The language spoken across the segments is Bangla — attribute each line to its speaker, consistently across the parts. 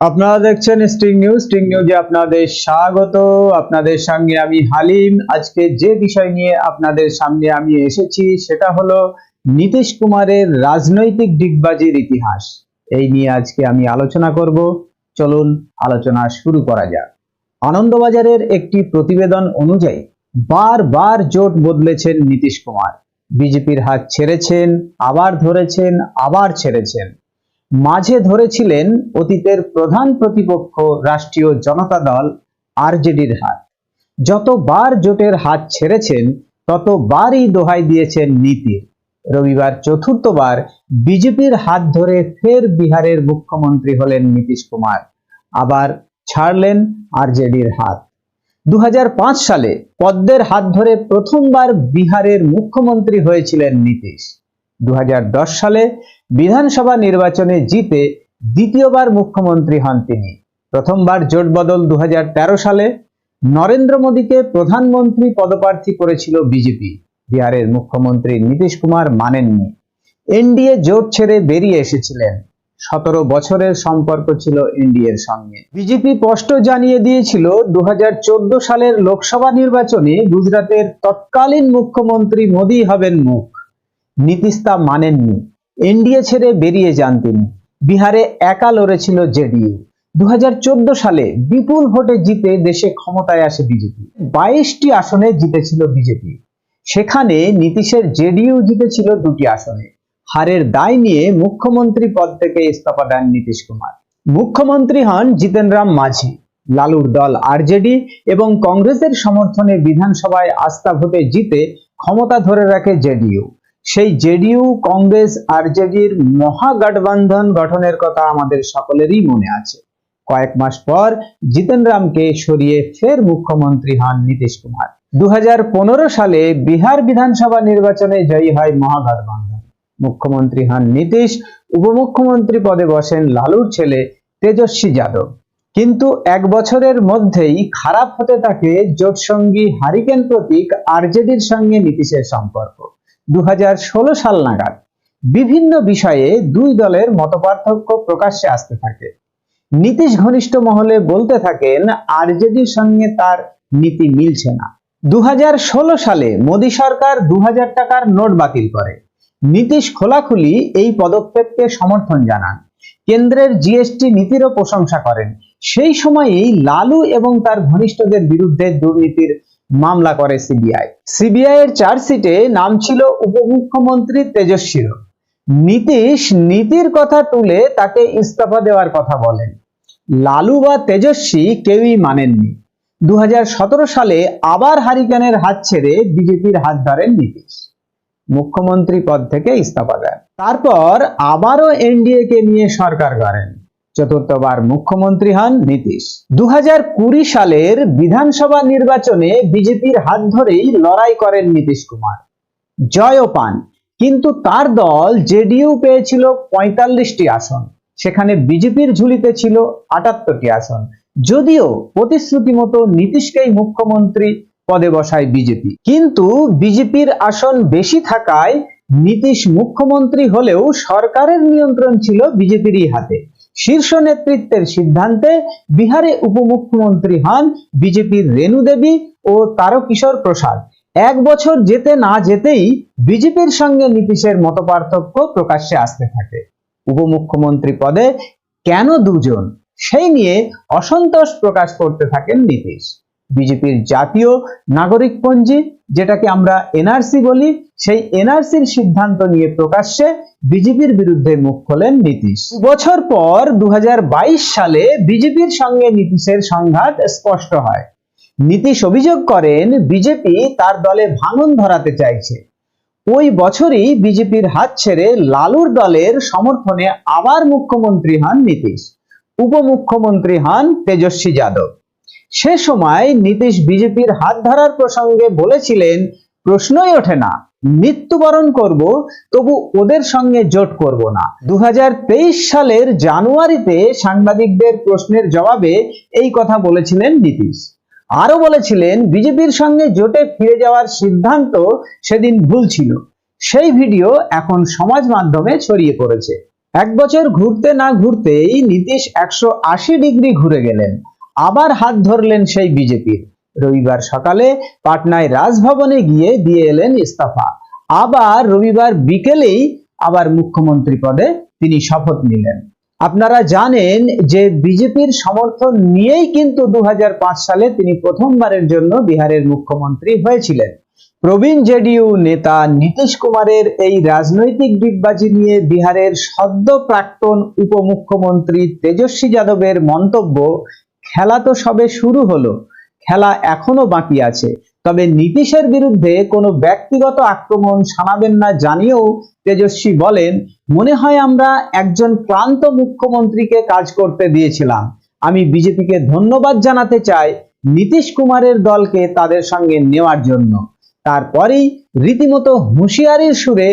Speaker 1: আপনারা দেখছেন স্ট্রিং নিউজ স্ট্রিং নিউজে আপনাদের স্বাগত। আপনাদের সঙ্গে আমি হালিম। আজকে যে বিষয় নিয়ে আপনাদের সামনে আমি এসেছি, সেটা হলো নীতিশ কুমারের রাজনৈতিক ডিগবাজির ইতিহাস। এই নিয়ে আজকে আমি আলোচনা করব। চলুন আলোচনা শুরু করা যাক। আনন্দবাজারের একটি প্রতিবেদন অনুযায়ী বারবার জোট বদলেছেন নীতিশ কুমার। বিজেপির হাত ছেড়েছেন, আবার ধরেছেন, আবার ছেড়েছেন। মাঝে ধরেছিলেন অতীতের প্রধান প্রতিপক্ষ রাষ্ট্রীয় জনতা দল আরজেডির হাত। যতবার জোটের হাত ছেড়েছেন, ততবারই দোহাই দিয়েছেন নীতির রবিবার চতুর্থবার বিজেপির হাত ধরে ফের বিহারের মুখ্যমন্ত্রী হলেন নীতিশ কুমার। আবার ছাড়লেন আরজেডির হাত। দু হাজার পাঁচ সালে পদ্মের হাত ধরে প্রথমবার বিহারের মুখ্যমন্ত্রী হয়েছিলেন নীতিশ। দু হাজার দশ সালে বিধানসভা নির্বাচনে জিতে দ্বিতীয়বার মুখ্যমন্ত্রী হন তিনি। প্রথমবার জোট বদল দু হাজার তেরো সালে নরেন্দ্র মোদীকে প্রধানমন্ত্রী পদপ্রার্থী করেছিল বিজেপি। বিহারের মুখ্যমন্ত্রী নীতিশ কুমার মানেননি। এনডিএ জোট ছেড়ে বেরিয়ে এসেছিলেন। সতেরো বছরের সম্পর্ক ছিল এনডিএর সঙ্গে। বিজেপি স্পষ্ট জানিয়ে দিয়েছিল দু হাজার চোদ্দ সালের লোকসভা নির্বাচনে গুজরাটের তৎকালীন মুখ্যমন্ত্রী মোদী হবেন মুখ। নীতিশ মানেননি। এনডিএ ছেড়ে বেরিয়ে যান তিনি। বিহারে একা লড়েছিল জেডিইউ। দু সালে বিপুল ভোটে জিতে দেশে ক্ষমতায় আসে বিজেপি। বাইশটি আসনে জিতেছিল বিজেপি। সেখানে নীতিশের জেডিইউ জিতেছিল দুটি আসনে। হারের দায় নিয়ে মুখ্যমন্ত্রী পদ থেকে ইস্তফা দেন নীতিশ কুমার। মুখ্যমন্ত্রী হন জিতেন রাম মাঝি। লালুর দল আরজেডি এবং কংগ্রেসের সমর্থনে বিধানসভায় আস্থা ভোটে জিতে ক্ষমতা ধরে রাখে জেডিইউ। সেই জেডিইউ, কংগ্রেস, আরজেডির মহাগঠবন্ধন গঠনের কথা আমাদের সকলেরই মনে আছে। কয়েক মাস পর জিতেন রামকে সরিয়ে ফের মুখ্যমন্ত্রী হন নীতিশ কুমার। দু হাজার পনেরো সালে বিহার বিধানসভা নির্বাচনে জয়ী হয় মহাগঠবন্ধন। মুখ্যমন্ত্রী হন নীতিশ, উপমুখ্যমন্ত্রী পদে বসেন লালুর ছেলে তেজস্বী যাদব। কিন্তু এক বছরের মধ্যেই খারাপ হতে থাকে জোটসঙ্গী হারিকেন প্রতীক আরজেডির সঙ্গে নীতিশের সম্পর্ক। দু হাজার ষোলো সাল নাগাদ বিভিন্ন বিষয়ে দুই দলের মতপার্থক্য প্রকাশ্যে আসতে থাকে। নীতিশ ঘনিষ্ঠ মহলে বলতে থাকেন, আরজেডির সঙ্গে তার নীতি মিলছে না। দু সালে মোদী সরকার দু টাকার নোট বাতিল করে। নীতিশ খোলাখুলি এই পদক্ষেপকে সমর্থন জানান। কেন্দ্রের জিএসটি নীতিরও প্রশংসা করেন। সেই সময়েই লালু এবং তার ঘনিষ্ঠদের বিরুদ্ধে দুর্নীতির মামলা করে সিবিআই। সিবিআই এর চার্জশিটে নাম ছিল উপমুখ্যমন্ত্রী তেজস্বীর নীতিশ নীতির কথা তুলে তাকে ইস্তফা দেওয়ার কথা বলেন। লালু বা তেজস্বী কেউই মানেননি। দু হাজার সতেরো সালে আবার হারিকেনের হাত ছেড়ে বিজেপির হাত ধরেন নীতিশ। মুখ্যমন্ত্রী পদ থেকে ইস্তফা দেন। তারপর আবারও এনডিএ কে নিয়ে সরকার গড়েন। চতুর্থবার মুখ্যমন্ত্রী হন নীতিশ। দু হাজার কুড়ি সালের বিধানসভা নির্বাচনে বিজেপির হাত ধরেই লড়াই করেন নীতিশ কুমার। জয়ও পান, কিন্তু তার দল জেডিইউ পেয়েছিল পঁয়তাল্লিশটি আসন, সেখানে বিজেপির ঝুলিতে ছিল আটাত্তরটি আসন। যদিও প্রতিশ্রুতি মতো নীতিশকেই মুখ্যমন্ত্রী পদে বসায় বিজেপি। কিন্তু বিজেপির আসন বেশি থাকায় নীতিশ মুখ্যমন্ত্রী হলেও সরকারের নিয়ন্ত্রণ ছিল বিজেপিরই হাতে। শীর্ষ নেতৃত্বের সিদ্ধান্তে বিহারে উপমুখ্যমন্ত্রী হন বিজেপির রেণু দেবী ও তারকিশোর প্রসাদ। এক বছর যেতে না যেতেই বিজেপির সঙ্গে নীতিশের মতপার্থক্য প্রকাশ্যে আসতে থাকে। উপমুখ্যমন্ত্রী পদে কেন দুজন? সেই নিয়ে অসন্তোষ প্রকাশ করতে থাকেন নীতিশ। বিজেপির জাতীয় নাগরিকপঞ্জি যেটাকে আমরা এনআরসি বলি, সেই এনআরসির সিদ্ধান্ত নিয়ে প্রকাশ্যে বিজেপির বিরুদ্ধে মুখ খোলেন নীতিশ। বছর পর দু হাজার বাইশ সালে বিজেপির সঙ্গে নীতিশের সংঘাত স্পষ্ট হয়। নীতিশ অভিযোগ করেন, বিজেপি তার দলে ভাঙন ধরাতে চাইছে। ওই বছরই বিজেপির হাত ছেড়ে লালুর দলের সমর্থনে আবার মুখ্যমন্ত্রী হন নীতিশ। উপমুখ্যমন্ত্রী হন তেজস্বী যাদব। সে সময় নীতিশ বিজেপির হাত ধরার প্রসঙ্গে বলেছিলেন, প্রশ্নই ওঠে না, মৃত্যুবরণ করব, তবু ওদের সঙ্গে জোট করব না। দু সালের জানুয়ারিতে সাংবাদিকদের প্রশ্নের জবাবে এই কথা বলেছিলেন নীতিশ। আরও বলেছিলেন, বিজেপির সঙ্গে জোটে ফিরে যাওয়ার সিদ্ধান্ত সেদিন ভুল ছিল। সেই ভিডিও এখন সমাজ মাধ্যমে ছড়িয়ে পড়েছে। এক বছর ঘুরতে না ঘুরতেই নীতিশ একশো আশি ডিগ্রি ঘুরে গেলেন। আবার হাত ধরলেন সেই বিজেপির রবিবার সকালে পাটনায় রাজভবনে গিয়ে দিয়ে এলেন ইস্তফা। আবার রবিবার বিকেলেই আবার মুখ্যমন্ত্রী পদে তিনি শপথ নিলেন। আপনারা জানেন যে বিজেপির সমর্থন নিয়েই কিন্তু দু সালে তিনি প্রথমবারের জন্য বিহারের মুখ্যমন্ত্রী হয়েছিলেন। প্রবীণ জেডিইউ নেতা নীতিশ কুমারের এই রাজনৈতিক ডিগবাজি নিয়ে বিহারের সদ্য প্রাক্তন উপমুখ্যমন্ত্রী তেজস্বী যাদবের মন্তব্য খেলা তো সবে শুরু হলো। খেলা এখনও বাকি আছে। তবে নীতিশের বিরুদ্ধে কোনো ব্যক্তিগত আক্রমণ শানাবেন না জানিয়েও তেজস্বী বলেন, মনে হয় আমরা একজন ক্লান্ত মুখ্যমন্ত্রীকে কাজ করতে দিয়েছিলাম। আমি বিজেপিকে ধন্যবাদ জানাতে চাই নীতিশ কুমারের দলকে তাদের সঙ্গে নেওয়ার জন্য। তারপরেই রীতিমতো হুঁশিয়ারির সুরে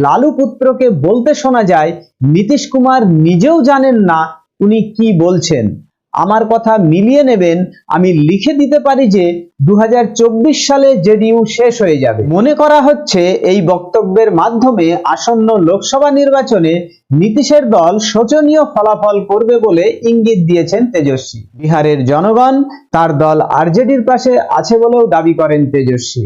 Speaker 1: লালু পুত্রকে বলতে শোনা যায়, নীতিশ কুমার নিজেও জানেন না উনি কি বলছেন। আমার কথা মিলিয়ে নেবেন, আমি লিখে দিতে পারি যে দু হাজার চব্বিশ সালে জেডিইউ শেষ হয়ে যাবে। মনে করা হচ্ছে এই বক্তব্যের মাধ্যমে আসন্ন লোকসভা নির্বাচনে নীতিশের দল শোচনীয় ফলাফল করবে বলে ইঙ্গিত দিয়েছেন তেজস্বী। বিহারের জনগণ তার দল আরজেডির পাশে আছে বলেও দাবি করেন তেজস্বী।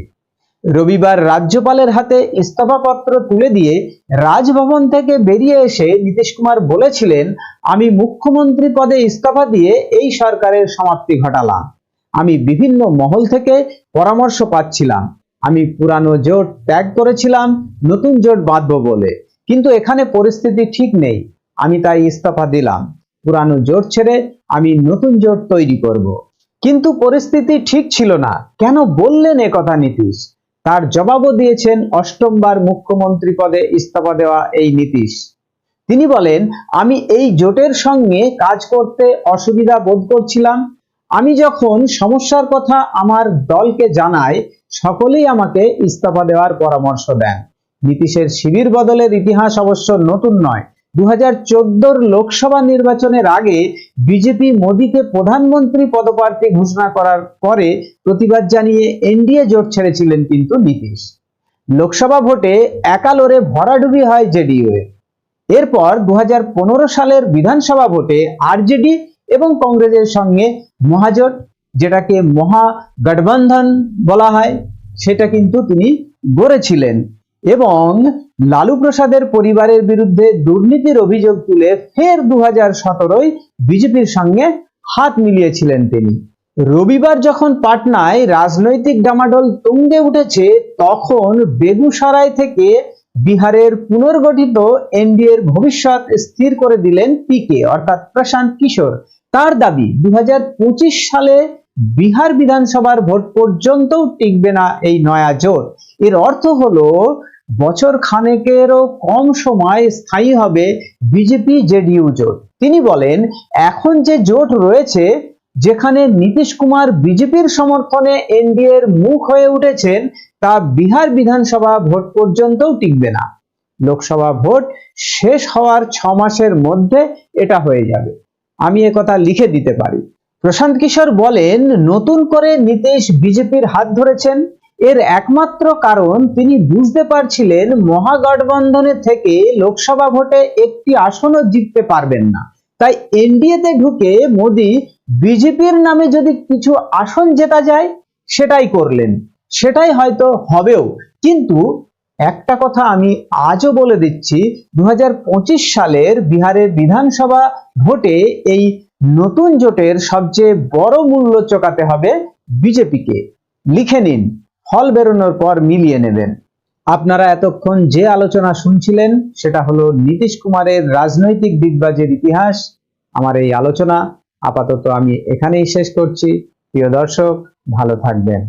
Speaker 1: রবিবার রাজ্যপালের হাতে ইস্তফাপত্র তুলে দিয়ে রাজভবন থেকে বেরিয়ে এসে নীতিশ কুমার বলেছিলেন, আমি মুখ্যমন্ত্রী পদে ইস্তফা দিয়ে এই সরকারের সমাপ্তি ঘটালাম। আমি বিভিন্ন মহল থেকে পরামর্শ পাচ্ছিলাম। আমি পুরানো জোট ত্যাগ করেছিলাম, নতুন জোট বাঁধবো বলে। কিন্তু এখানে পরিস্থিতি ঠিক নেই। আমি তাই ইস্তফা দিলাম। পুরানো জোট ছেড়ে আমি নতুন জোট তৈরি করব। কিন্তু পরিস্থিতি ঠিক ছিল না। কেন বললেন কথা নীতিশ? তার জবাবও দিয়েছেন অষ্টমবার মুখ্যমন্ত্রী পদে ইস্তফা দেওয়া এই নীতিশ। তিনি বলেন, আমি এই জোটের সঙ্গে কাজ করতে অসুবিধা বোধ করছিলাম। আমি যখন সমস্যার কথা আমার দলকে জানাই, সকলেই আমাকে ইস্তফা দেওয়ার পরামর্শ দেন। নীতিশের শিবির বদলের ইতিহাস অবশ্য নতুন নয়। দু হাজার লোকসভা নির্বাচনের আগে বিজেপি মোদীকে প্রধানমন্ত্রী পদপ্রার্থী ঘোষণা করার পরে প্রতিবাদ জানিয়ে এনডিএ জোট ছেড়েছিলেন কিন্তু নীতিশ। লোকসভা ভোটে একালোরে ভরাডুবি হয় জেডিইউ এর এরপর দু হাজার পনেরো সালের বিধানসভা ভোটে আরজেডি এবং কংগ্রেসের সঙ্গে মহাজোট, যেটাকে মহাগঠবন্ধন বলা হয়, সেটা কিন্তু তিনি গড়েছিলেন। এবং লালু প্রসাদের পরিবারের বিরুদ্ধে দুর্নীতির অভিযোগ তুলে ফের দু হাজার বিজেপির সঙ্গে হাত মিলিয়েছিলেন তিনি। রবিবার যখন পাটনায় রাজনৈতিক ডামাডোল তুঙ্গে উঠেছে, তখন বেগুসরাই থেকে বিহারের পুনর্গঠিত এনডিএর ভবিষ্যৎ স্থির করে দিলেন পিকে, অর্থাৎ প্রশান্ত কিশোর। তার দাবি দু হাজার পঁচিশ সালে বিহার বিধানসভার ভোট পর্যন্তও টিকবে না এই নয়া জোট। এর অর্থ হলো বছর খানেকেরও কম সময় স্থায়ী হবে বিজেপি জেডিইউ জোট। তিনি বলেন, এখন যে জোট রয়েছে, যেখানে নীতিশ কুমার বিজেপির সমর্থনে এনডিএ এর মুখ হয়ে উঠেছেন, তা বিহার বিধানসভা ভোট পর্যন্তও টিকবে না। লোকসভা ভোট শেষ হওয়ার ছ মাসের মধ্যে এটা হয়ে যাবে। আমি কথা লিখে দিতে পারি। প্রশান্ত কিশোর বলেন, নতুন করে নীতিশ বিজেপির হাত ধরেছেন। এর একমাত্র কারণ তিনি বুঝতে পারছিলেন মহাগঠবন্ধনের থেকে লোকসভা ভোটে একটি আসনও জিততে পারবেন না। তাই এনডিএতে ঢুকে মোদি বিজেপির নামে যদি কিছু আসন জেতা যায়, সেটাই করলেন। সেটাই হয়তো হবেও। কিন্তু একটা কথা আমি আজও বলে দিচ্ছি দু হাজার পঁচিশ সালের বিহারের বিধানসভা ভোটে এই নতুন জোটের সবচেয়ে বড় মূল্য চোকাতে হবে বিজেপিকে। লিখে নিন। ফল বেরোনোর পর মিলিয়ে নেবেন। আপনারা এতক্ষণ যে আলোচনা শুনছিলেন, সেটা হলো নীতিশ কুমারের রাজনৈতিক বিদ্বাজের ইতিহাস। আমার এই আলোচনা আপাতত আমি এখানেই শেষ করছি। প্রিয় দর্শক, ভালো থাকবেন।